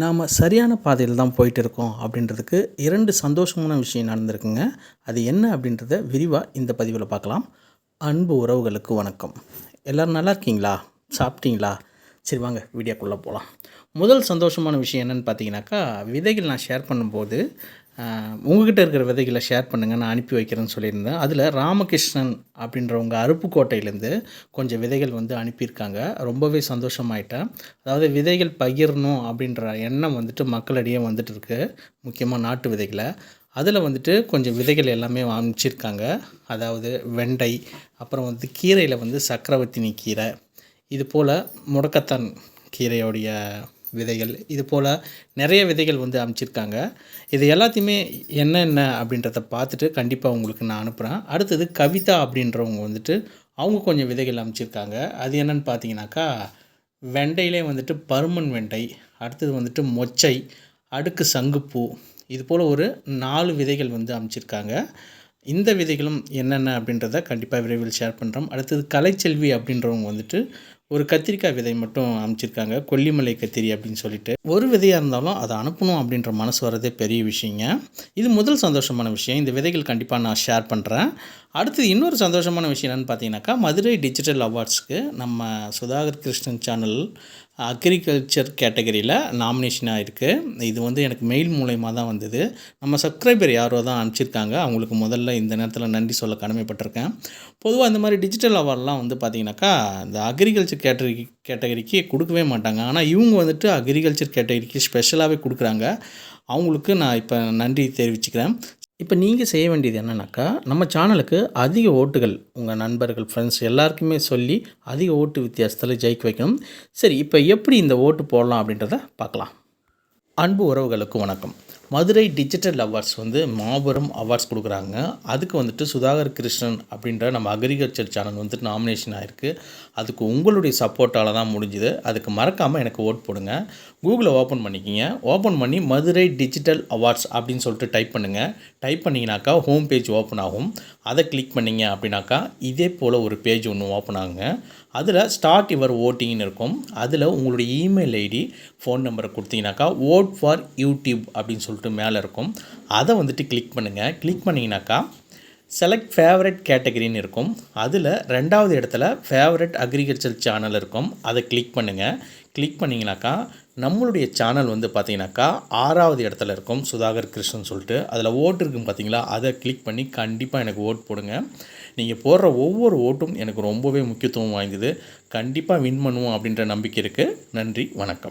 நாம் சரியான பாதையில் தான் போயிட்டு இருக்கோம் அப்படின்றதுக்கு இரண்டு சந்தோஷமான விஷயம் நடந்திருக்குங்க. அது என்ன அப்படின்றத விரிவாக இந்த பதிவில் பார்க்கலாம். அன்பு உறவுகளுக்கு வணக்கம். எல்லோரும் நல்லா இருக்கீங்களா? சாப்பிட்டீங்களா? சரி வாங்க வீடியோக்குள்ளே போகலாம் முதல் சந்தோஷமான விஷயம் என்னென்னு பார்த்தீங்கன்னாக்கா விதைகள் நான் ஷேர் பண்ணும்போது உங்ககிட்ட இருக்கிற விதைகளை ஷேர் பண்ணுங்கள் நான் அனுப்பி வைக்கிறேன்னு சொல்லியிருந்தேன். அதில் ராமகிருஷ்ணன் அப்படின்றவங்க அருப்புக்கோட்டையிலேருந்து கொஞ்சம் விதைகள் வந்து அனுப்பியிருக்காங்க. ரொம்பவே சந்தோஷமாயிட்டேன். அதாவது விதைகள் பகிரணும் அப்படின்ற எண்ணம் வந்துட்டு மக்களிடையே வந்துட்டு இருக்கு முக்கியமாக நாட்டு விதைகளை. அதில் வந்துட்டு கொஞ்சம் விதைகள் எல்லாமே அனுப்பிச்சிருக்காங்க அதாவது வெண்டை அப்புறம் வந்து கீரையில் வந்து சக்கரவர்த்தினி கீரை. இது போல் முடக்கத்தான் கீரையோடைய விதைகள் இது போல் நிறைய விதைகள் வந்து அமைச்சிருக்காங்க. இது எல்லாத்தையுமே என்னென்ன அப்படின்றத பார்த்துட்டு கண்டிப்பாக உங்களுக்கு நான் அனுப்புகிறேன் அடுத்தது கவிதா அப்படின்றவங்க வந்துட்டு அவங்க கொஞ்சம் விதைகள் அமைச்சிருக்காங்க. அது என்னென்னு பார்த்தீங்கன்னாக்கா வெண்டையிலே வந்துட்டு பருமன் வெண்டை அடுத்தது வந்துட்டு மொச்சை அடுக்கு சங்குப்பூ இது போல் ஒரு நாலு விதைகள் வந்து அமைச்சிருக்காங்க. இந்த விதைகளும் என்னென்ன அப்படின்றத கண்டிப்பாக விரைவில் ஷேர் பண்ணுறோம் அடுத்தது கலைச்செல்வி அப்படின்றவங்க வந்துட்டு ஒரு கத்திரிக்காய் விதை மட்டும் அமைச்சிருக்காங்க கொல்லிமலை கத்திரி அப்படின்னு சொல்லிட்டு. ஒரு விதையாக இருந்தாலும் அதை அனுப்பணும் அப்படின்ற மனசு வரதே பெரிய விஷயங்க. இது முதல் சந்தோஷமான விஷயம். இந்த விதைகள் கண்டிப்பாக நான் ஷேர் பண்ணுறேன் அடுத்தது இன்னொரு சந்தோஷமான விஷயம் என்னென்னு பார்த்தீங்கன்னாக்கா மதுரை டிஜிட்டல் அவார்ட்ஸ்க்கு நம்ம சுதாகர் கிருஷ்ணன் சேனல் அக்ரிகல்ச்சர் கேட்டகரியில் நாமினேஷனாக இருக்குது இது வந்து எனக்கு மெயில் மூலயமா தான் வந்தது. நம்ம சப்ஸ்கிரைபர் யாரோ தான் அனுப்பிச்சிருக்காங்க. அவங்களுக்கு முதல்ல இந்த நேரத்தில் நன்றி சொல்ல கடமைப்பட்டிருக்கேன். பொதுவாக இந்த மாதிரி டிஜிட்டல் அவார்ட்லாம் வந்து பார்த்திங்கனாக்கா இந்த அக்ரிகல்ச்சர் கேட்டகரி கேட்டகரிக்கு கொடுக்கவே மாட்டாங்க. ஆனால் இவங்க வந்துட்டு அக்ரிகல்ச்சர் கேட்டகரிக்கு ஸ்பெஷலாகவே கொடுக்குறாங்க. அவங்களுக்கு நான் இப்போ நன்றி தெரிவிச்சுக்கிறேன். இப்போ நீங்கள் செய்ய வேண்டியது என்னென்னாக்கா நம்ம சேனலுக்கு அதிக ஓட்டுகள் உங்கள் நண்பர்கள் ஃப்ரெண்ட்ஸ் எல்லாருக்குமே சொல்லி அதிக ஓட்டு வித்தியாசத்தில் ஜெயிக்க வைக்கணும். சரி இப்போ எப்படி இந்த ஓட்டு போடலாம் அப்படின்றத பார்க்கலாம். அன்பு உறவுகளுக்கு வணக்கம். மதுரை டிஜிட்டல் அவார்ட்ஸ் வந்து மாபெரும் அவார்ட்ஸ் கொடுக்குறாங்க. அதுக்கு வந்துட்டு சுதாகர் கிருஷ்ணன் அப்படின்ற நம்ம அக்ரிகல்ச்சர் சேனல் வந்துட்டு நாமினேஷன் ஆயிருக்கு. அதுக்கு உங்களுடைய சப்போர்ட்டால் தான் முடிஞ்சுது. அதுக்கு மறக்காமல் எனக்கு ஓட் போடுங்க. கூகுளை ஓப்பன் பண்ணிக்கிங்க. ஓப்பன் பண்ணி மதுரை டிஜிட்டல் அவார்ட்ஸ் அப்படின்னு சொல்லிட்டு டைப் பண்ணுங்கள் டைப் பண்ணிங்கனாக்கா ஹோம் பேஜ் ஓப்பன் ஆகும். அதை கிளிக் பண்ணிங்க அப்படின்னாக்கா இதே போல் ஒரு பேஜ் ஒன்று ஓப்பன் ஆகுங்க. அதில் ஸ்டார்ட் யுவர் ஓட்டிங்னு இருக்கும். அதில் உங்களுடைய இமெயில் ஐடி ஃபோன் நம்பரை கொடுத்தீங்கனாக்கா ஓட் ஃபார் யூடியூப் அப்படின்னு சொல்லிட்டு மேலே இருக்கும். அதை வந்துட்டு கிளிக் பண்ணுங்கள் கிளிக் பண்ணிங்கனாக்கா செலக்ட் ஃபேவரட் கேட்டகரின்னு இருக்கும். அதில் ரெண்டாவது இடத்துல ஃபேவரட் அக்ரிகல்ச்சர் சேனல் இருக்கும். அதை கிளிக் பண்ணுங்கள் கிளிக் பண்ணிங்கனாக்கா நம்மளுடைய சேனல் வந்து பார்த்தீங்கன்னாக்கா ஆறாவது இடத்துல இருக்கும். சுதாகர் கிருஷ்ணன் சொல்லிட்டு. அதில் ஓட்டு இருக்கும் பார்த்தீங்களா அதை கிளிக் பண்ணி கண்டிப்பாக எனக்கு ஓட் போடுங்க. நீங்கள் போடுற ஒவ்வொரு ஓட்டும் எனக்கு ரொம்பவே முக்கியத்துவம் வாய்ந்தது. கண்டிப்பாக வின் பண்ணுவோம் அப்படின்ற நம்பிக்கை இருக்குது நன்றி. வணக்கம்.